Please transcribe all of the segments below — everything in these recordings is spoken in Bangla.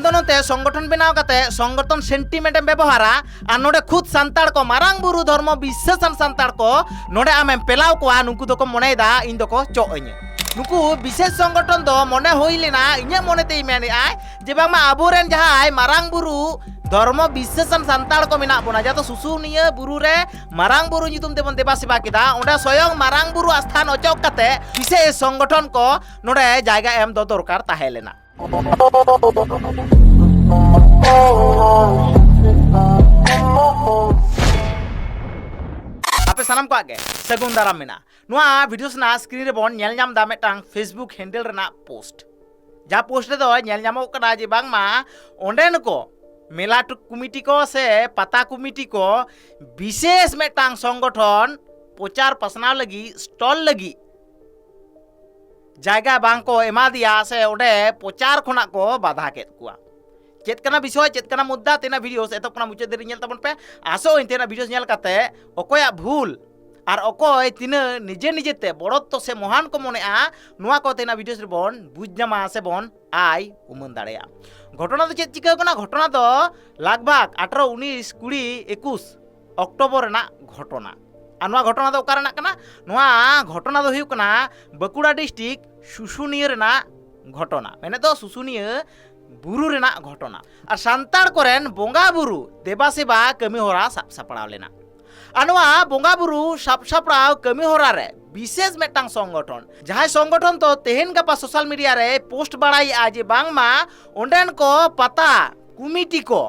ᱟᱱᱫᱳᱞᱚᱱᱛᱮ ᱥᱚᱝᱜᱚᱴᱷᱚᱱ ᱵᱮᱱᱟᱣ ᱠᱟᱛᱮ ᱥᱚᱝᱜᱚᱴᱷᱚᱱ ᱥᱮᱱᱴᱤᱢᱮᱱᱴ ᱮᱢ ᱵᱮᱵᱚᱦᱟᱨᱟ ᱟᱨ ᱱᱚᱰᱮ ᱠᱷᱩᱫ ᱥᱟᱱᱛᱟᱲ ᱠᱚ ᱢᱟᱨᱟᱝ ᱵᱩᱨᱩ ᱫᱷᱚᱨᱢᱚ ᱵᱤᱥᱥᱟᱹᱥᱟᱱ ᱥᱟᱱᱛᱟᱲ ᱠᱚ ᱱᱚᱰᱮ ᱟᱢᱮᱢ ᱯᱮᱞᱟᱣ ᱠᱚᱣᱟ ᱱᱩᱠᱩ ᱫᱚᱠᱚ ᱢᱚᱱᱮᱭᱮᱫᱟ ᱤᱧ ᱫᱚᱠᱚ ᱪᱚᱜ ᱟᱹᱧᱟᱹ নুকু বিশেষ সংগঠন দো মনে হইলেনা ইঞা মনেতেই মেনে আই যে বাংমা আবুরেন যাহাই মারাং বুরু ধর্ম বিশ্বাসন সান্তাল কো মেনা বনা যাতো সুসুনিয়া বুরু রে মারাং বুরু নিতুম দেবন দেবা সেবা কিদা ওডা স্বয়ং মারাং বুরু আস্থান অচক কাতে বিশেষ সংগঠন কো নোডে জায়গা এম দো দরকার তাহেলেনা ᱟᱯᱮ ᱥᱟᱱᱟᱢ ᱠᱚᱣᱟᱜ ᱜᱮ ᱥᱟᱹᱜᱩᱱ ᱫᱟᱨᱟᱢ ᱢᱮᱱᱟᱜᱼᱟ ᱱᱚᱣᱟ ᱵᱷᱤᱰᱤᱭᱳ ᱨᱮᱱᱟᱜ ᱥᱠᱨᱤᱱ ᱨᱮᱵᱚᱱ ᱧᱮᱞ ᱧᱟᱢ ᱫᱟ ᱢᱤᱫᱴᱟᱝ ᱯᱷᱮᱥᱵᱩᱠ ᱦᱮᱱᱰᱮᱞ ᱨᱮᱱᱟᱜ ᱯᱳᱥᱴ ᱡᱟ ᱯᱳᱥᱴ ᱨᱮᱫᱚ ᱧᱮᱞ ᱧᱟᱢᱚᱜ ᱠᱟᱱᱟ ᱡᱮ ᱵᱟᱝᱢᱟ ᱚᱸᱰᱮᱱ ᱠᱚ ᱢᱮᱞᱟ ᱠᱚᱢᱤᱴᱤ ᱠᱚ ᱥᱮ ᱯᱟᱛᱟ ᱠᱚᱢᱤᱴᱤ ᱠᱚ ᱵᱤᱥᱮᱥ ᱢᱤᱫᱴᱟᱝ ᱥᱚᱝᱜᱚᱴᱷᱚᱱ ᱯᱨᱚᱪᱟᱨ ᱯᱟᱥᱱᱟᱣ ᱞᱟᱹᱜᱤᱫ ᱥᱴᱚᱞ ᱞᱟᱹᱜᱤᱫ ᱡᱟᱭᱜᱟ ᱵᱟᱝ ᱠᱚ ᱮᱢᱟᱫᱮᱭᱟ ᱥᱮ ᱚᱸᱰᱮ ᱯᱚᱪᱟᱨ ᱠᱷᱚᱱᱟᱜ ᱠᱚ ᱵᱟᱫᱷᱟ ᱠᱮᱫ ᱠᱚᱣᱟ ᱪᱮᱫ ᱠᱟᱱᱟ ᱵᱤᱥᱚᱭ ᱪᱮᱫ ᱠᱟᱱᱟ ᱢᱩᱫᱽᱫᱟ ᱛᱮᱱᱟᱜ ᱵᱷᱤᱰᱤᱭᱳᱥ ᱮᱛᱚᱦᱚᱵ ᱠᱟᱱᱟ ᱢᱩᱪᱟᱹᱫ ᱫᱷᱟᱹᱨᱤᱡ ᱧᱮᱞ ᱛᱟᱵᱚᱱ ᱯᱮ ᱟᱥᱚᱜ ᱟᱹᱧ ᱛᱮᱱᱟᱜ ᱵᱷᱤᱰᱤᱭᱳᱥ ᱧᱮᱞ ᱠᱟᱛᱮ ᱚᱠᱚᱭᱟᱜ ᱵᱷᱩᱞ আর অকয় তিনা নিজে নিজেতে বড়ত্ব সে মহান কো মনে আ নোয়া কো তেনা ভিডিওস রে বন বুঝ জামা সে বন আই উমন দাঁড়ায়া ঘটনা তো চেদ চিকা কোনা ঘটনা তো লাগভাগ আঠারো উনিশ কুড়ি একুশ অক্টোবর না ঘটনা আর নোয়া ঘটনা ᱫᱚ ᱚᱠᱟᱨᱮᱱᱟᱜ ᱠᱟᱱᱟ ᱱᱚᱣᱟ ঘটনা ᱫᱚ ᱦᱩᱭᱩᱜ ᱠᱟᱱᱟ ᱵᱟᱸᱠᱩᱲᱟ ᱰᱤᱥᱴᱨᱤᱠ ᱥᱩᱥᱩᱱᱤᱭᱟᱹ ᱨᱮᱱᱟᱜ ঘটনা ᱢᱮᱱᱮᱫ ᱫᱚ ᱥᱩᱥᱩᱱᱤᱭᱟᱹ ᱵᱩᱨᱩ ᱨᱮᱱᱟᱜ ᱜᱷᱚᱴᱚᱱᱟ ᱟᱨ ᱥᱟᱱᱛᱟᱲ ᱠᱚᱨᱮᱱ ᱵᱚᱸᱜᱟ ᱵᱩᱨᱩ ᱫᱮᱵᱟ ᱥᱮᱵᱟ ᱠᱟᱹᱢᱤ ᱦᱚᱨᱟ ᱥᱟᱵ ᱥᱟᱯᱲᱟᱣ ᱞᱮᱱᱟ ᱟᱨ ᱱᱚᱣᱟ ᱵᱚᱸᱜᱟ ᱵᱩᱨᱩ ᱥᱟᱵ ᱥᱟᱯᱲᱟᱣ ᱠᱟᱹᱢᱤ ᱦᱚᱨᱟ ᱨᱮ বিশেষ মেটাং সংগঠন যাহাই সংগঠন তো তেহেন গাপা সোশ্যাল মিডিয়া রে পোস্ট বাড়াই আজ বাংমা ওন্ডেন কো পাতা কমিটি কো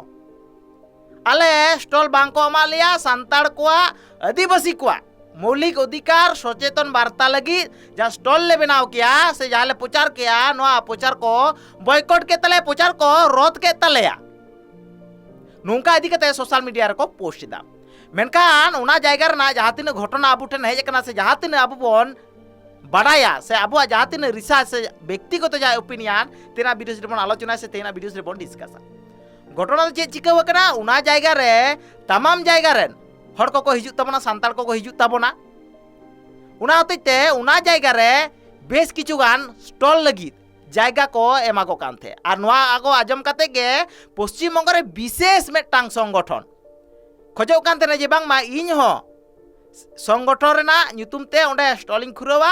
ᱟᱞᱮ ᱥᱴᱚᱞ ᱵᱟᱝᱠᱚ ᱮᱢᱟ ᱞᱮᱭᱟ ᱥᱟᱱᱛᱟᱲ ᱠᱚᱣᱟᱜ ᱟᱹᱫᱤᱵᱟᱹᱥᱤ ᱠᱚᱣᱟᱜ মৌলিক অধিকার, সচেতন বার্তা লাগি, যা স্টল লে বানাও কেয়া, সে যাহলে প্রচার কেয়া, নয়া প্রচার কো, বয়কট কে তালে প্রচার কো রদ কে তালেয়া নুঙ্কা ইদি কাতে সোশ্যাল মিডিয়া রে কো পোস্ট দা মেনকান ওনা জায়গা রে না, যাহা তিন ঘটনা আবু ঠেন হেজ কানা, সে যাহা তিন আবু বন বাড়ায়া, সে আবু যাহা তিন রিসার্চ, সে ব্যক্তিগত যা ওপিনিয়ন তেনা ভিডিওস রে বন আলোচনা সে তেনা ভিডিওস রে বন ডিসকাশন ᱜᱷᱚᱴᱚᱱᱟ ᱫᱚ ᱪᱮᱫ ᱪᱤᱠᱟᱹᱣ ᱟᱠᱟᱱᱟ ᱚᱱᱟ ᱡᱟᱭᱜᱟ ᱨᱮ ᱛᱟᱢᱟᱢ ᱡᱟᱭᱜᱟ ᱨᱮᱱ ᱦᱚᱲ ᱠᱚᱠᱚ ᱦᱤᱡᱩᱜ ᱛᱟᱵᱚᱱᱟ ᱥᱟᱱᱛᱟᱲ ᱠᱚᱠᱚ ᱦᱤᱡᱩᱜ ᱛᱟᱵᱚᱱᱟ ᱚᱱᱟ ᱦᱚᱛᱮᱡ ᱛᱮ ᱚᱱᱟ ᱡᱟᱭᱜᱟ ᱨᱮ ᱵᱮᱥ ᱠᱤᱪᱷᱩ ᱜᱟᱱ ᱥᱴᱚᱞ ᱞᱟᱹᱜᱤᱫ ᱡᱟᱭᱜᱟ ᱠᱚ ᱮᱢᱟ ᱠᱚ ᱠᱟᱱ ᱛᱟᱦᱮᱸ ᱟᱨ ᱱᱚᱣᱟ ᱟᱜᱚ ᱟᱸᱡᱚᱢ ᱠᱟᱛᱮ ᱜᱮ ᱯᱚᱥᱪᱤᱢ ᱵᱚᱝᱜᱚ ᱨᱮ ᱵᱤᱥᱮᱥ ᱢᱤᱫᱴᱟᱝ ᱥᱚᱝᱜᱚᱴᱷᱚᱱ ᱠᱷᱚᱡᱚᱜ ᱠᱟᱱ ᱛᱟᱦᱮᱱᱟ ᱡᱮ ᱵᱟᱝᱢᱟ ᱤᱧ ᱦᱚᱸ ᱥᱚᱝᱜᱚᱴᱷᱚᱱ ᱨᱮᱱᱟᱜ ᱧᱩᱛᱩᱢ ᱛᱮ ᱚᱸᱰᱮ ᱥᱴᱚᱞᱤᱧ ᱠᱷᱩᱨᱟᱹᱣᱟ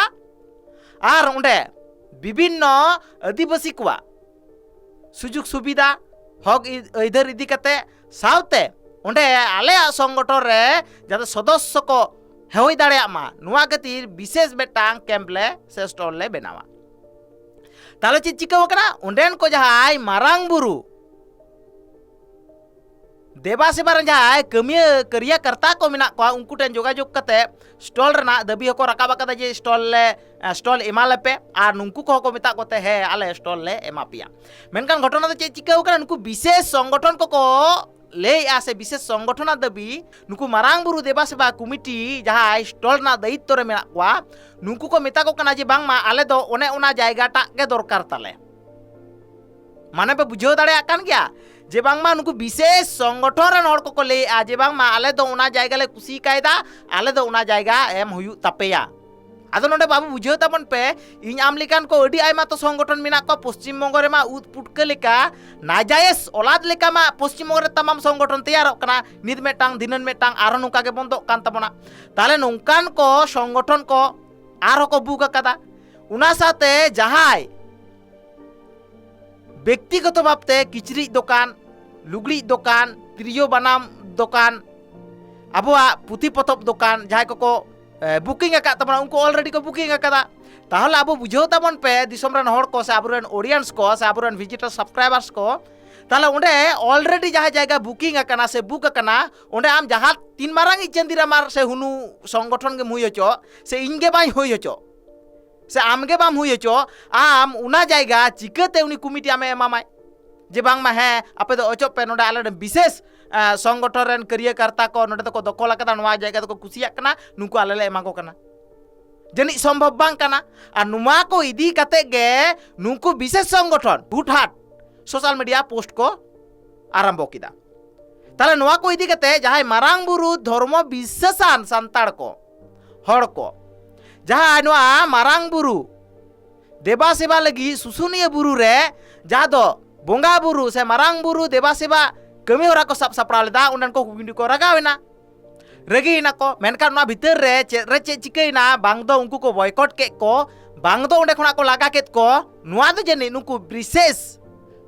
ᱟᱨ ᱚᱸᱰᱮ ᱵᱤᱵᱷᱤᱱᱱᱚ ᱟᱹᱫᱤᱵᱟᱹᱥᱤ ᱠᱚᱣᱟᱜ ᱥᱩᱡᱳᱜᱽ ᱥᱩᱵᱤᱫᱷᱟ ᱦᱚᱠ ᱟᱹᱭᱫᱟᱹᱨ ᱤᱫᱤ ᱠᱟᱛᱮ ᱥᱟᱶᱛᱮ ᱚᱸᱰᱮ ᱟᱞᱮᱭᱟᱜ ᱥᱚᱝᱜᱚᱴᱷᱚᱱ ᱨᱮ ᱡᱟᱛᱮ ᱥᱚᱫᱚᱥᱥᱚ ᱠᱚ ᱦᱮᱣ ᱫᱟᱲᱮᱭᱟᱜ ᱢᱟ ᱱᱚᱣᱟ ᱠᱷᱟᱹᱛᱤᱨ ᱵᱤᱥᱮᱥ ᱢᱤᱫᱴᱟᱝ ᱠᱮᱢᱯ ᱞᱮ ᱥᱮ ᱥᱴᱚᱞ ᱞᱮ ᱵᱮᱱᱟᱣᱟ ᱛᱟᱦᱚᱞᱮ ᱪᱮᱫ ᱪᱤᱠᱟᱹᱣ ᱠᱟᱱᱟ ᱚᱸᱰᱮᱱ ᱠᱚ ᱡᱟᱦᱟᱸᱭ ᱢᱟᱨᱟᱝ ᱵᱩᱨᱩ দেবা সেবার যাই কামিয়া করিয়া কর্তা কো মেনা কোয়া উনকু টেন যোগাযোগ কাতে স্টল রেনা দাবি হকো রাকাবা কাদা যে স্টল লে স্টল এমালেপে আর নুনকু কো কো মেতা কোতে হে আলে স্টল লে এমা পিয়া মেনকান ঘটনা তো চেদ চিকাও কানা নুকু বিশেষ সংগঠন কো কো লেই আসে বিশেষ সংগঠন দাবি নুকু মারাং বুরু দেবা সেবা কমিটি যাহাই স্টল না দায়িত্ব রে মেনা কোয়া নুনকু কো মেতা কো কানা যে বাংমা আলে দো অনে ওনা জায়গাটা গে দরকার তালে মানে পে বুঝাও দাঁড়ায় কান ᱡᱮᱵᱟᱝ ᱢᱟ ᱱᱩᱠᱩ ᱵᱤᱥᱮᱥ ᱥᱚᱝᱜᱚᱴᱷᱚᱱ ᱨᱮᱱ ᱦᱚᱲ ᱠᱚᱠᱚ ᱞᱟᱹᱭᱮᱜᱼᱟ ᱡᱮᱵᱟᱝ ᱢᱟ ᱟᱞᱮ ᱫᱚ ᱚᱱᱟ ᱡᱟᱭᱜᱟ ᱞᱮ ᱠᱩᱥᱤ ᱠᱟᱭᱫᱟ ᱟᱞᱮ ᱫᱚ ᱚᱱᱟ ᱡᱟᱭᱜᱟ ᱮᱢ ᱦᱩᱭᱩᱜ ᱛᱟᱯᱮᱭᱟ ᱟᱫᱚ ᱱᱚᱰᱮ ᱵᱟᱵᱩ ᱵᱩᱡᱷᱟᱹᱣ ᱛᱟᱵᱚᱱ ᱯᱮ ᱤᱧ ᱟᱢ ᱞᱮᱠᱟᱱ ᱠᱚ ᱟᱹᱰᱤ ᱟᱭᱢᱟ ᱛᱚ ᱥᱚᱝᱜᱚᱴᱷᱚᱱ ᱢᱮᱱᱟᱜ ᱠᱚᱣᱟ ᱯᱚᱥᱪᱤᱢ ᱵᱚᱝᱜᱚ ᱨᱮᱢᱟ ᱩᱫ ᱯᱩᱴᱠᱟᱹ ᱞᱮᱠᱟ ᱱᱟᱡᱟᱭᱮᱥ ᱚᱞᱟᱫ ᱞᱮᱠᱟ ᱢᱟ ᱯᱚᱥᱪᱤᱢ ᱵᱚᱝᱜᱚ ᱨᱮ ᱛᱟᱢᱟᱢ ᱥᱚᱝᱜᱚᱴᱷᱚᱱ ᱛᱮᱭᱟᱨᱚᱜ ᱠᱟᱱᱟ ᱱᱤᱛ ᱢᱤᱫᱴᱟᱝ ᱫᱷᱤᱱᱟᱹᱱ ᱢᱤᱫᱴᱟᱝ ᱟᱨᱦᱚᱸ ᱱᱚᱝᱠᱟ ᱜᱮ ᱵᱚᱱᱫᱚᱜ ᱠᱟᱱ ᱛᱟᱵᱚᱱᱟ ᱛᱟᱦᱞᱮ ᱱᱚᱝᱠᱟᱱ ᱠᱚ ᱥᱚᱝᱜᱚᱴᱷᱚᱱ ᱠᱚ ᱟᱨᱦᱚᱸ ᱠᱚ ᱵᱩᱠ ᱟᱠᱟᱫᱟ ᱚᱱᱟ ᱥᱟᱶᱛᱮ ᱡᱟᱦᱟᱸᱭ ব্যক্তিগত ভাবতে কিচরিজ দোকান লুগড়িজ দোকান ত্রিয় বানাম দোকান, আবহাওয়া পুঁথি পতব দোকান যাহাই কো বুকিং তাবনা উনকু অলরেডি কো বুকিং আকাদা তাহলে আবু বুঝাও তাবন পে দিসম রেন হড় কো, সে আবুরেন অডিয়েন্স কো, সে আবুরেন ভিজিটর সাবস্ক্রাইবার্স কো। তাহলে ওঁডে অলরেডি যাহা জায়গা বুকিং আকানা সে বুক আকানা ওঁডে আম যাহা তিন মারাং ইচেন্দিরামার সে হুনু সংগঠন গে মুই হচ সে ইনগে বাই হই হচ সে আমগে বাম হুই হচ আম উনা জায়গা চিকাতে উনি কমিটি আমে এমামাই যে বাংমা হ্যাঁ আপে তো অচপ পে নোডে আলে বিশেষ সংগঠন রেন কার্যকর্তা কো নোডে তো দখল আকাদা নোয়া জায়গা তো কুসিয়াক কানা নুকু আলে লে এমা কো কানা জানি সম্ভব বাং কানা আর নুমা কো ইদি কাতে গে নুকু বিশেষ সংগঠন হুটহাট সোশ্যাল মিডিয়া পোস্ট কো আরম্ভ কিদা তাহলে নোয়া কো ইদি কাতে যাহাই মারাং বুরু ধর্ম বিশ্বাসান সান্তাড় কো হড় কো ᱡᱟᱦᱟᱸ ᱱᱚᱣᱟ ᱢᱟᱨᱟᱝ ᱵᱩᱨᱩ ᱫᱮᱵᱟ ᱥᱮᱵᱟ ᱞᱟᱹᱜᱤᱫ ᱥᱩᱥᱩᱱᱤᱭᱟᱹ ᱵᱩᱨᱩ ᱨᱮ ᱡᱟᱦᱟᱸ ᱫᱚ ᱵᱚᱸᱜᱟ ᱵᱩᱨᱩ ᱥᱮ ᱢᱟᱨᱟᱝ ᱵᱩᱨᱩ ᱫᱮᱵᱟ ᱥᱮᱵᱟ ᱠᱟᱹᱢᱤ ᱦᱚᱨᱟ ᱠᱚ ᱥᱟᱵ ᱥᱟᱯᱲᱟᱣ ᱞᱮᱫᱟ ᱚᱸᱰᱮᱱ ᱠᱚ ᱠᱩᱠᱤᱱᱰᱤ ᱠᱚ ᱨᱟᱜᱟᱣᱮᱱᱟ ᱨᱟᱹᱜᱤᱭᱮᱱᱟ ᱠᱚ ᱢᱮᱱᱠᱷᱟᱱ ᱱᱚᱣᱟ ᱵᱷᱤᱛᱟᱹᱨ ᱨᱮ ᱪᱮᱫ ᱨᱮ ᱪᱮᱫ ᱪᱤᱠᱟᱹᱭᱮᱱᱟ ᱵᱟᱝ ᱫᱚ ᱩᱱᱠᱩ ᱠᱚ ᱵᱚᱭᱠᱚᱴ ᱠᱮᱫ ᱠᱚ ᱵᱟᱝ ᱫᱚ ᱚᱸᱰᱮ ᱠᱷᱚᱱᱟᱜ ᱠᱚ ᱞᱟᱜᱟ ᱠᱮᱫ ᱠᱚ ᱱᱚᱣᱟ ᱫᱚ ᱡᱟᱹᱱᱤᱡ ᱱᱩᱠᱩ ᱵᱨᱤᱥᱮᱥ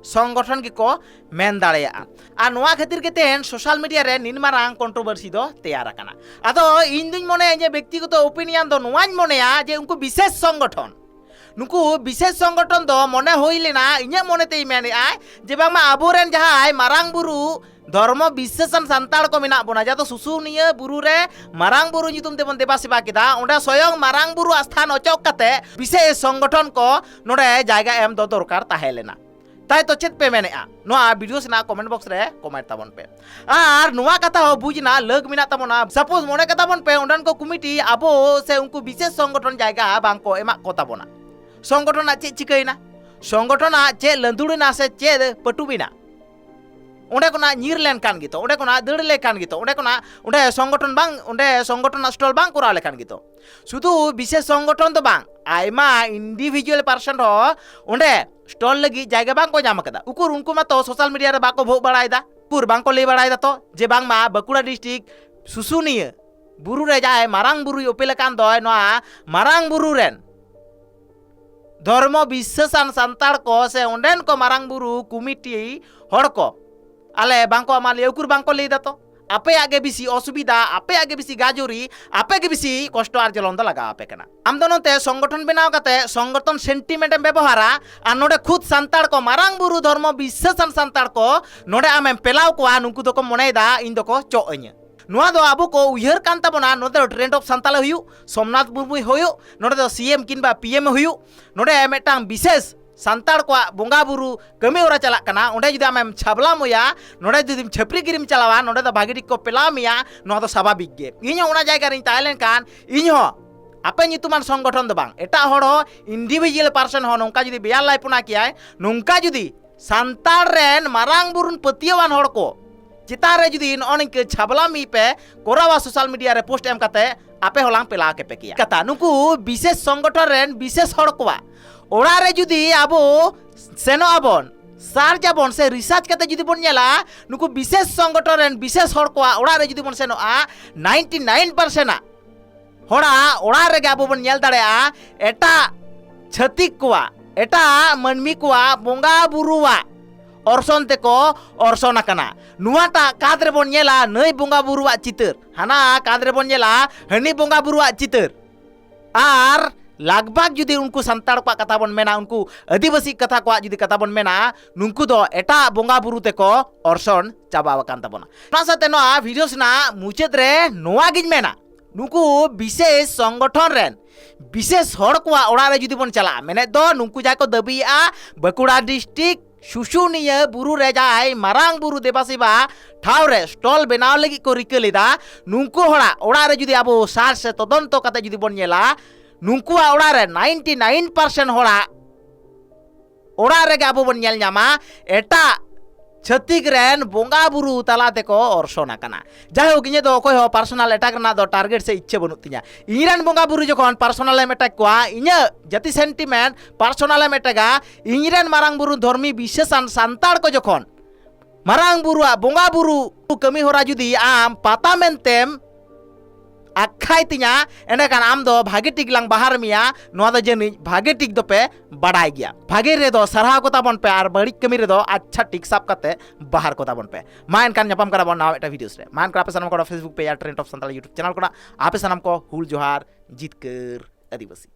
ᱥᱚᱝᱜᱚᱴᱷᱚᱱ ᱜᱮᱠᱚ ᱢᱮᱱ ᱫᱟᱲᱮᱭᱟᱜᱼᱟ ᱟᱨ ᱱᱚᱣᱟ ᱠᱷᱟᱹᱛᱤᱨ ᱜᱮᱛᱮ ᱥᱳᱥᱟᱞ ᱢᱤᱰᱤᱭᱟ ᱨᱮ ᱱᱤᱱ ᱢᱟᱨᱟᱝ ᱠᱚᱱᱴᱨᱳᱵᱷᱟᱨᱥᱤ ᱫᱚ ᱛᱮᱭᱟᱨ ᱟᱠᱟᱱᱟ ᱟᱫᱚ ᱤᱧ ᱫᱩᱧ ᱢᱚᱱᱮᱭᱟ ᱡᱮ ᱵᱮᱠᱛᱤᱜᱚᱛᱚ ᱳᱯᱤᱱᱤᱭᱚᱱ ᱫᱚ ᱱᱚᱣᱟᱧ ᱢᱚᱱᱮᱭᱟ ᱡᱮ ᱩᱱᱠᱩ ᱵᱤᱥᱮᱥ ᱥᱚᱝᱜᱚᱴᱷᱚᱱ ᱱᱩᱠᱩ ᱵᱤᱥᱮᱥ ᱥᱚᱝᱜᱚᱴᱷᱚᱱ ᱫᱚ ᱢᱚᱱᱮ ᱦᱩᱭ ᱞᱮᱱᱟ ᱤᱧᱟᱹᱜ ᱢᱚᱱᱮᱛᱮᱭ ᱢᱮᱱᱮᱜᱼᱟ ᱡᱮ ᱵᱟᱝᱢᱟ ᱟᱵᱚᱨᱮᱱ ᱡᱟᱦᱟᱸᱭ ᱢᱟᱨᱟᱝ ᱵᱩᱨᱩ ধর্ম বিশ্বাসন সান্তাল কো মেনা বনা যাতো সুসুনিয়া বুরু রে মারাং বুরু নিতুম তেবন দেবা সেবা কেদা ওডা স্বয়ং মারাং বুরু আস্থান অচক কাতে বিশেষ সংগঠন কো নোডে জায়গা এম দ দরকার তাহেলেনা তাই তো চেত পে নোয়া ভিডিও সেনা কমেন্ট বক্স রে কমেন্ট তাবন পে। আর কথা হো বুঝনা লগ মিনা তাবনা সাপোজ মনে কথা বন পে কো কমিটি, আবো সে উনকু বিশেষ সংগঠন জায়গা বাং কো এমা কো তাবনা সংগঠন আছে চিকাইনা। সংগঠন আছে লন্দুড়িনা সে চে পটুবিনা ᱚᱸᱰᱮ ᱠᱷᱚᱱᱟᱜ ᱧᱤᱨ ᱞᱮᱱᱠᱷᱟᱱ ᱜᱮᱛᱚ ᱚᱸᱰᱮ ᱠᱷᱚᱱᱟᱜ ᱫᱟᱹᱲ ᱞᱮᱠᱷᱟᱱ ᱜᱮᱛᱚ ᱚᱸᱰᱮ ᱠᱷᱚᱱᱟᱜ ᱚᱸᱰᱮ ᱥᱚᱝᱜᱚᱴᱷᱚᱱ ᱵᱟᱝ ᱚᱸᱰᱮ ᱥᱚᱝᱜᱚᱴᱷᱚᱱ ᱥᱴᱚᱞ ᱵᱟᱝ ᱠᱚᱨᱟᱣ ᱞᱮᱠᱷᱟᱱ ᱜᱮᱛᱚ শুধু বিশেষ সংগঠন তো বাং আইমা ইন্ডিভিজুয়াল পার্সন হ ওন্ডে স্টল লাগি জায়গা বাং কো ᱧᱟᱢ ᱟᱠᱟᱫᱟ উকুর উনকু মা তো সোশ্যাল মিডিয়া রে বাকো ভোগ বাড়াইদা পুর বাং কো ᱞᱟᱹᱭ বাড়াইদা তো যে বাং মা বাঁকুড়া ডিস্ট্রিক্ট সুসুনিয়া বুরু রে যায় মারাং বুরু ওপেল কান দয় নোয়া মারাং বুরু রেন ধর্ম বিশ্বাসান সান্তাড় কো সে ওন্ডেন কো Marang Bru committee হড় ale bangko amal yaukur bangko lei dato আপে আগে বেশি অসুবিধা, আপে আগে বেশি গাজরি, আপে আগে বেশি কষ্ট আর জলন্দা লাগা আপে কেনা। আমদনতে সংগঠন বেনাও কাতে সংগঠন সেন্টিমেন্ট ব্যবহারা, আর নোডে খুদ সান্তাড় কো মারাং বুরু ধর্ম বিশ্লেষণ সান্তাড় কো, নোডে আমে পেলাও কো নুকু দকো মনেদা ইন দকো চ অইন নোয়া দো আবু কো উইহার কান্তা বনা, নোডে ট্রেন্ড অফ সান্তালে হইউ, সোমনাথ মুর্মু হইউ, নোডে দো সিএম কিংবা পিএম হইউ, নোডে মেটাং বিশেষ ᱥᱟᱱᱛᱟᱲ ᱠᱚᱣᱟᱜ ᱵᱚᱸᱜᱟ ᱵᱩᱨᱩ ᱠᱟᱹᱢᱤ ᱦᱚᱨᱟ ᱪᱟᱞᱟᱜ ᱠᱟᱱᱟ ᱚᱸᱰᱮ ᱡᱩᱫᱤ ᱟᱢᱮᱢ ᱪᱷᱟᱵᱞᱟ ᱢᱚᱭᱟ ᱱᱚᱰᱮ ᱡᱩᱫᱤᱢ ᱪᱷᱟᱹᱯᱨᱤ ᱜᱤᱨᱤᱢ ᱪᱟᱞᱟᱣᱟ ᱱᱚᱰᱮ ᱫᱚ ᱵᱷᱟᱜᱤ ᱴᱷᱤᱠ ᱠᱚ ᱯᱮᱞᱟᱣ ᱢᱮᱭᱟ ᱱᱚᱣᱟ ᱫᱚ ᱥᱟᱵᱷᱟᱵᱤᱠ ᱜᱮ ᱤᱧ ᱦᱚᱸ ᱚᱱᱟ ᱡᱟᱭᱜᱟ ᱨᱤᱧ ᱛᱟᱦᱮᱸ ᱞᱮᱱᱠᱷᱟᱱ ᱤᱧ ᱦᱚᱸ ᱟᱯᱮ ᱧᱩᱛᱩᱢᱟᱱ ᱥᱚᱝᱜᱚᱴᱷᱚᱱ ᱫᱚ ᱵᱟᱝ ᱮᱴᱟᱜ ᱦᱚᱲ ᱦᱚᱸ ᱤᱱᱰᱤᱵᱤᱡᱩᱣᱟᱞ ᱯᱟᱨᱥᱚᱱ ᱦᱚᱸ ᱱᱚᱝᱠᱟ ᱡᱩᱫᱤ ᱵᱮᱭᱟᱨ ᱞᱟᱭ ᱯᱚᱱᱟ ᱠᱮᱭᱟᱭ ᱱᱚᱝᱠᱟ ᱡᱩᱫᱤ ᱥᱟᱱᱛᱟᱲ ᱨᱮᱱ ᱢᱟᱨᱟᱝ ᱵᱩᱨᱩᱱ ᱯᱟᱹᱛᱭᱟᱹᱣᱟᱱ ᱦᱚᱲ ᱠᱚ ᱪᱮᱛᱟᱱ ᱨᱮ ᱡᱩᱫᱤ ᱱᱚᱜᱼᱚ ᱱᱤᱝᱠᱟᱹ ᱪᱷᱟᱵᱞᱟ ᱢᱤ ᱯᱮ ᱠᱚᱨᱟᱣᱟ ᱥᱳᱥᱟᱞ ᱢᱤᱰᱤᱭᱟ ᱨᱮ ᱯᱳᱥᱴ ᱮᱢ ᱠᱟᱛᱮ ᱟᱯᱮ ᱦᱚᱸ ᱞᱟᱝ ᱯᱮᱞᱟᱣ ᱠᱮᱯᱮ ᱠᱮᱭᱟ ᱠᱟᱛᱷᱟ ᱱᱩᱠᱩ ᱵᱤᱥᱮᱥ ᱥᱚᱝᱜᱚᱴᱷᱚᱱ ᱨᱮᱱ ᱵᱤᱥᱮᱥ ᱦᱚᱲ ᱠᱚᱣᱟᱜ ওড়া রে যদি আবো সেনো আবন সার্চ আবন সে রিসার্চ কাতে যদি বন নেলা নুকু বিশেষ সংগঠন রেন বিশেষ হড় কোয়া ওড়া রে যদি বন সেনোa 99% হড়া ওড়া রে আবো বন নেল দাড়েয়া এটা ছতিক কোয়া এটা মনমি কোয়া বঙ্গা বুরুয়া অর্শন তেকো অর্শন আকানা। নুয়াটা কাদরে বন নেলা নই বঙ্গা বুরুয়া চিতর। হানা কাদরে বন নেলা হানি বঙ্গা বুরুয়া চিতর। আর লাগভাগ যদি উনকু সান্তাড় কোয়া কথা বন মেনা উনকু আদিবাসী কথা কোয়া যদি কথা বন মেনা নুনকু দ এটা বঙ্গা বুরু তেকো অর্শন চাবা আকান তাবনা না সাথে নোয়া ভিডিওস না মুচাদ রে নোয়া গিজ মেনা নুকু বিশেষ সংগঠন রেন বিশেষ হড় কোয়া ওড়া রে যদি বন চালা মেনে দ নুনকু যাই কো দাবিয়া বাঁকুড়া ডিস্ট্রিক্ট শুশুনিয়া বুরু রে যাই মারাং বুরু দেবাসিবা ঠাও রে স্টল বেনাও লাগি কো রিকা লেদা নুনকু হড়া ওড়া রে যদি আবো সার সে তদন্ত কাতে যদি বন নেলা ᱱᱩᱝᱠᱩ ᱚᱲᱟᱜ ᱨᱮ 99% ᱦᱚᱲᱟᱜ ᱚᱲᱟᱜ ᱨᱮᱜᱮ ᱟᱵᱚ ᱵᱚᱱ ᱧᱮᱞ ᱧᱟᱢᱟ ᱮᱴᱟᱜ ᱪᱷᱟᱹᱛᱤᱠ ᱨᱮᱱ ᱵᱚᱸᱜᱟ ᱵᱩᱨᱩ ᱛᱟᱞᱟ ᱛᱮᱠᱚ ᱚᱨᱥᱚᱱ ᱟᱠᱟᱱᱟ ᱡᱟᱭᱦᱳᱠ ᱤᱧ ᱫᱚ ᱚᱠᱚᱭ ᱦᱚᱸ ᱯᱟᱨᱥᱚᱱᱟᱞ ᱮᱴᱟᱜ ᱨᱮᱱᱟᱜ ᱫᱚ ᱴᱟᱨᱜᱮᱴ ᱥᱮ ᱤᱪᱪᱷᱟᱹ ᱵᱟᱹᱱᱩᱜ ᱛᱤᱧᱟ ᱤᱧ ᱨᱮᱱ ᱵᱚᱸᱜᱟ ᱡᱚᱠᱷᱚᱱ ᱯᱟᱨᱥᱚᱱᱟᱞ ᱮᱢ ᱮᱴᱟᱜ ᱠᱚᱣᱟ ᱤᱧᱟᱹᱜ ᱡᱟᱹᱛᱤ ᱥᱮᱱᱴᱤᱢᱮᱱᱴ ᱯᱟᱨᱥᱚᱱᱟᱞ ᱮᱢ ᱮᱴᱟᱜᱟ ᱤᱧ ᱨᱮᱱ ᱢᱟᱨᱟᱝ ᱵᱩᱨᱩ ᱫᱷᱚᱨᱢᱤ ᱵᱤᱥᱮᱥᱟᱱ ᱥᱟᱱᱛᱟᱲ ᱠᱚ ᱡᱚᱠᱷᱚᱱ ᱢᱟᱨᱟᱝ ᱵᱩᱨᱩᱣᱟᱜ ᱵᱚᱸᱜᱟ ᱵᱩᱨᱩ ᱠᱟᱹᱢᱤ ᱦᱚᱨᱟ ᱡᱩᱫᱤ ᱟᱢ ᱯᱟᱛᱟ ᱢᱮᱱᱛᱮᱢ আখাই তিনা এনেকান আম দো ভাগে টিক লাং বাহার মিয়া নোয়া দো জেনি ভাগে টিক দো পে বাড়াই গিয়া। ভাগে রে দো সারহা কোতা বন পে আর বাড়ি কামি রে দো আচ্ছা টিক সাপ কাতে বাহার কোতা বন পে মা এনকান নাপাম করা বন নাও এটা ভিডিওস রে মান করা পে সানাম করা ফেসবুক পে আর trend of Santal YouTube channel করা আপে সানাম কো হুল জোহার জিতকর আদিবাসী।